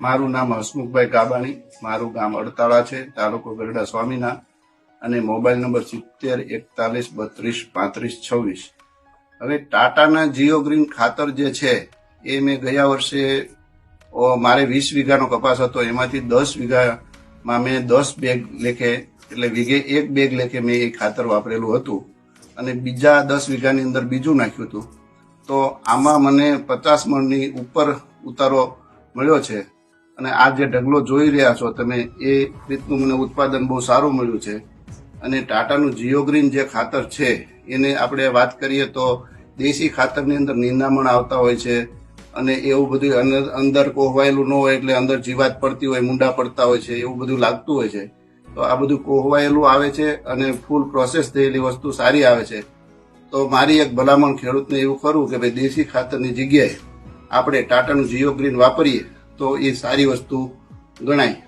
મારું નામ હસમુખભાઈ ગાબાણી મારું ગામ અડતાળા છે, તાલુકો ગરડા સ્વામીના. અને મોબાઈલ નંબર સિત્તેર, એકતાલીસ, બત્રીસ, પાંત્રીસ, છવ્વીસ. હવે ટાટાના જીઓ ગ્રીન ખાતર જે છે, એ મેં ગયા વર્ષે મારે વીસ વીઘાનો કપાસ હતો. એમાંથી દસ વીઘામાં મેં દસ બેગ લેખે, એટલે વીઘે એક બેગ લેખે મેં એ ખાતર વાપરેલું હતું. અને બીજા દસ વીઘાની અંદર બીજું નાખ્યું હતું. તો આમાં મને પચાસ મણની ઉપર ઉતારો મળ્યો છે. અને આ જે ઢગલો જોઈ રહ્યા છો તમે, એ રીતનું મને ઉત્પાદન બહુ સારું મળ્યું છે. અને ટાટાનું જીઓગ્રીન જે ખાતર છે, એને આપણે વાત કરીએ તો દેશી ખાતરની અંદર નિંદામણ આવતા હોય છે અને એવું બધું અંદર- કોહવાયેલું ન હોય એટલે અંદર જીવાત પડતી હોય, મુંડા પડતા હોય છે, એવું બધું લાગતું હોય છે. તો આ બધું કોહવાયેલું આવે છે અને ફૂલ પ્રોસેસ થયેલી વસ્તુ સારી આવે છે. તો મારી એક ભલામણ ખેડૂતને એવું ખરું કે ભાઈ, દેશી ખાતરની જગ્યાએ આપણે ટાટાનું જીઓ ગ્રીન વાપરીએ. તો એ સારી વસ્તુ ગણાય.